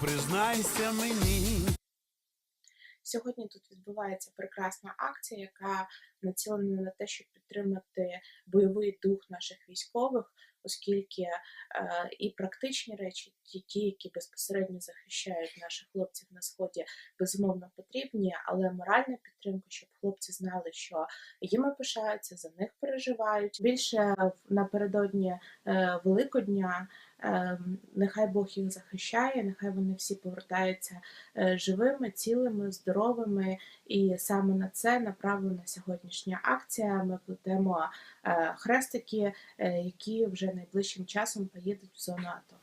признайся мені. Сьогодні тут відбувається прекрасна акція, яка націлена на те, щоб підтримати бойовий дух наших військових, оскільки е, і практичні речі, ті, які безпосередньо захищають наших хлопців на сході, безумовно потрібні, але моральна підтримка, щоб хлопці знали, що їми пишаються, за них переживають. Більше напередодні е, Великодня. Е, Нехай Бог їх захищає, нехай вони всі повертаються е, живими, цілими, здоровими. І саме на це направлена сьогоднішня акція. Ми плетемо е, хрестики, е, які вже найближчим часом поїдуть в зону АТО.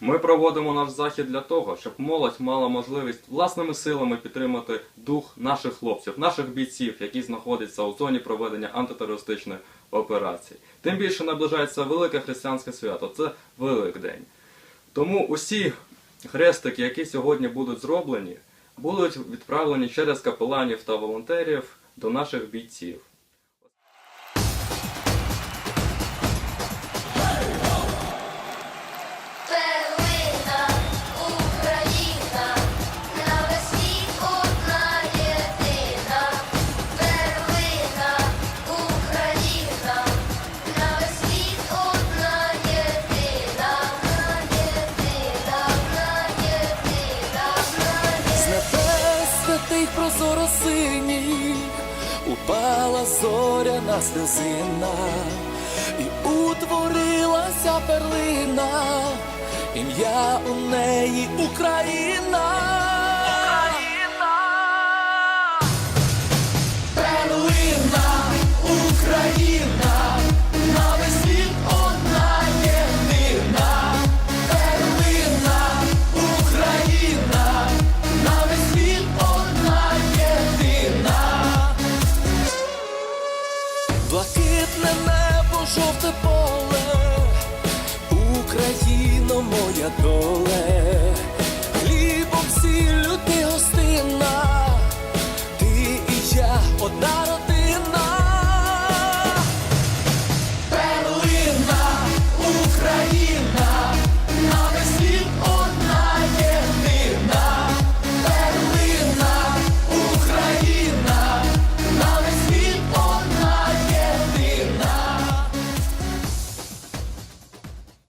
Ми проводимо наш захід для того, щоб молодь мала можливість власними силами підтримати дух наших хлопців, наших бійців, які знаходяться у зоні проведення антитерористичної операції. Тим більше наближається велике християнське свято це Великдень. Тому усі хрестики, які сьогодні будуть зроблені, будуть відправлені через капеланів та волонтерів до наших бійців. Святий прозоро синій, упала зоряна слезина і утворилася перлина, ім'я у неї Україна. жовте поле, Україно, моя доле, хлібом сіллю ти гостина, ти і я одна родина, перлина, Україна.